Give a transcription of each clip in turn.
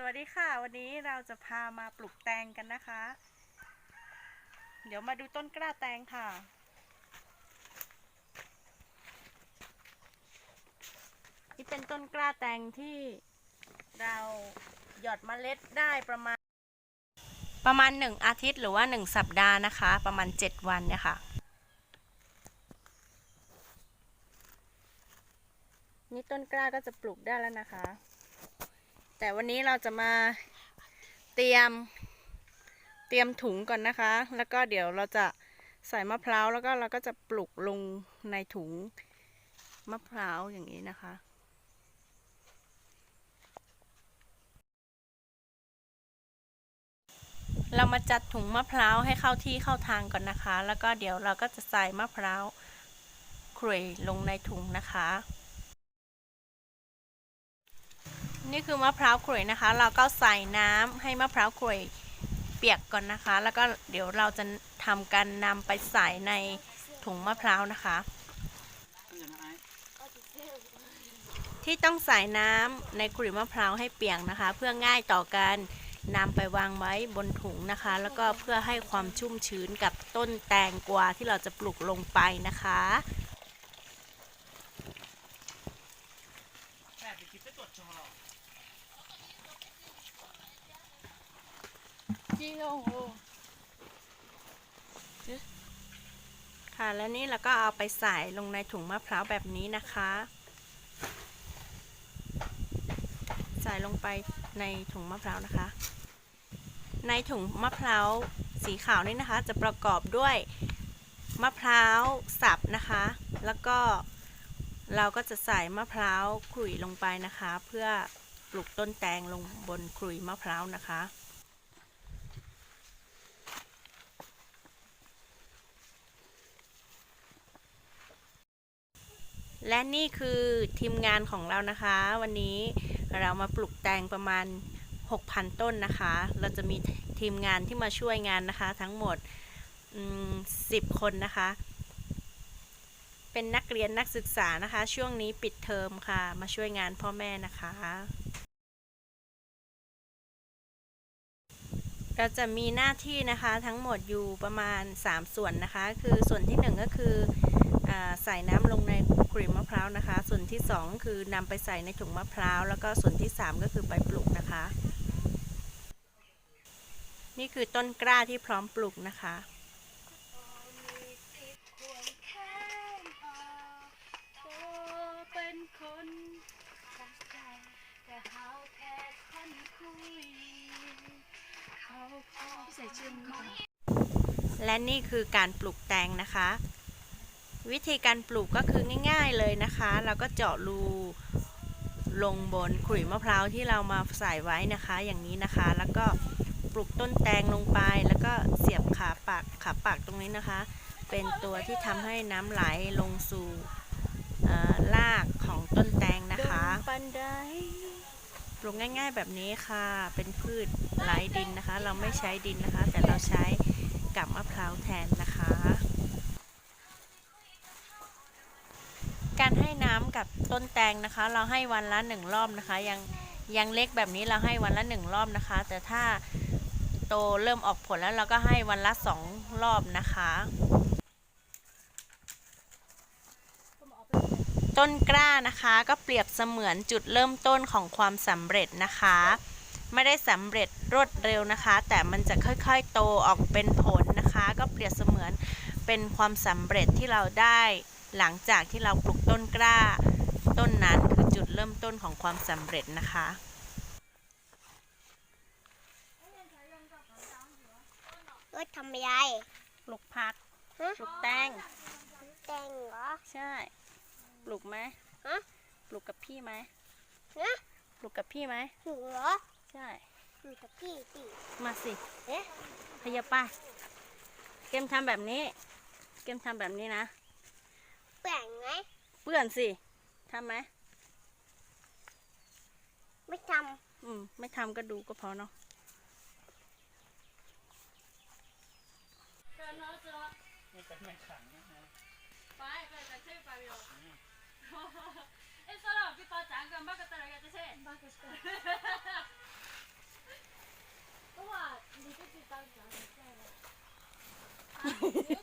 สวัสดีค่ะ วันนี้เราจะพามาปลูกแตงกันนะคะ เดี๋ยวมาดูต้นกล้าแตงค่ะ นี่เป็นต้นกล้าแตงที่เราหยอดเมล็ดได้ประมาณ ประมาณหนึ่งอาทิตย์หรือว่าหนึ่งสัปดาห์นะคะ ประมาณเจ็ดวันเนี่ยค่ะ นี่ต้นกล้าก็จะปลูกได้แล้วนะคะ แต่วันนี้เราจะมาเตรียมเตรียมถุงก่อนนะคะ แล้วก็เดี๋ยวเราจะใส่มะพร้าวแล้วก็เราก็จะปลูกลงในถุงมะพร้าวอย่างนี้นะคะเรามาจัดถุงมะพร้าวให้เข้าที่เข้าทางก่อนนะคะ แล้วก็เดี๋ยวเราก็จะใส่มะพร้าวขรุยลงในถุงนะคะ นี่คือมะพร้าวขรุยนะคะ เราก็ใส่น้ำให้มะพร้าวขรุยเปียกก่อนนะคะ แล้วก็เดี๋ยวเราจะทำการนำไปใส่ในถุงมะพร้าวนะคะ ที่ต้องใส่น้ำในขรุยมะพร้าวให้เปียกนะคะ เพื่อง่ายต่อการนำไปวางไว้บนถุงนะคะ แล้วก็เพื่อให้ความชุ่มชื้นกับต้นแตงกวาที่เราจะปลูกลงไปนะคะ ค่ะ แล้วนี่เราก็เอาไปใส่ลงในถุงมะพร้าวแบบนี้นะคะ ใส่ลงไปในถุงมะพร้าวนะคะ ในถุงมะพร้าวสีขาวนี่นะคะ จะประกอบด้วยมะพร้าวสับนะคะ แล้วก็เราก็จะใส่มะพร้าวขลุ่ยลงไปนะคะ เพื่อปลูกต้นแตงลงบนขลุ่ยมะพร้าวนะคะ และนี่คือทีมงานของเรานะคะ วันนี้เรามาปลูกแตงประมาณ 6,000 ต้นนะคะ เราจะมีทีมงานที่มาช่วยงานนะคะ ทั้งหมดอืม10 คนนะคะ เป็นนักเรียนนักศึกษานะคะ ช่วงนี้ปิดเทอมค่ะ มาช่วยงานพ่อแม่นะคะ เราจะมีหน้าที่นะคะทั้งหมดอยู่ประมาณ 3 ส่วนนะคะ คือส่วนที่ 1 ก็คือ ใส่น้ำลงในกลีบมะพร้าวนะคะ ส่วนที่ 2 คือนำไปใส่ในถุงมะพร้าว แล้วก็ส่วนที่ 3 ก็คือไปปลูกนะคะ นี่คือต้นกล้าที่พร้อมปลูกนะคะเป็นคนรักใครแต่เฮาแค่คนคุยเขาพอใส่ชื่อมาและนี่คือการปลูกแตงนะคะ วิธีการปลูกก็คือง่าย ๆเลยนะคะ เราก็เจาะรูลงบนขลุ่ยมะพร้าวที่เรามาใส่ไว้นะคะ อย่างนี้นะคะ แล้วก็ปลูกต้นแตงลงไป แล้วก็เสียบขาปากขาปากตรงนี้นะคะ เป็นตัวที่ทำให้น้ำไหลลงสู่รากของต้นแตงนะคะปันไดปลูกง่ายๆแบบนี้ค่ะ เป็นพืชไร้ดินนะคะ เราไม่ใช้ดินนะคะ แต่เราใช้กับมะพร้าวแทนนะคะ การให้น้ำกับต้นแตงนะคะ เราให้วันละหนึ่งรอบนะคะ ยังยังเล็กแบบนี้เราให้วันละหนึ่งรอบนะคะ แต่ถ้าโตเริ่มออกผลแล้วเราก็ให้วันละสองรอบนะคะ ต้นกล้านะคะก็เปรียบเสมือนจุดเริ่มต้นของความสำเร็จนะคะ ไม่ได้สำเร็จรวดเร็วนะคะ แต่มันจะค่อยๆโตออกเป็นผลนะคะ ก็เปรียบเสมือนเป็นความสำเร็จที่เราได้หลังจากที่เราปลูก ต้นกล้า ต้นนั้นคือจุดเริ่มต้นของความสำเร็จนะคะเอ้ยทำยายปลูกผักฮะปลูกแตงแตงเหรอ ใช่ ปลูกไหมฮะ ปลูกกับพี่ไหมฮะปลูกกับพี่ไหมหนูเหรอใช่ หนูกับพี่สิมาสิเอ๊ะขยับไป้าเกมทำแบบนี้ เกมทำแบบนี้นะ แป่งไหมเเปื้อนสิทำไหมไม่ทำอืม ไม่ทำก็ดูก็พอเนาะเดินเท้าเจอไม่เป็นไม่ขังนะ ไปไปไปเช่ไปอยู่เอ้สลับพี่ปอจังกันบ้ากันตระกัจะเช่ำバカしたいとは出てたんじゃんみたいな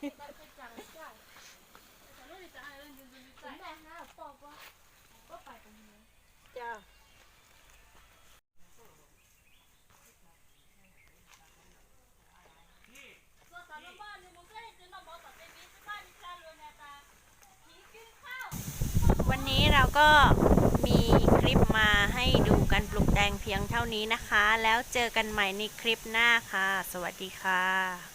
นี้เราก็มีคลิปมาให้ดูกันปลูกแตงเพียงเท่านี้นะคะ แล้วเจอกันใหม่ในคลิปหน้าค่ะ สวัสดีค่ะ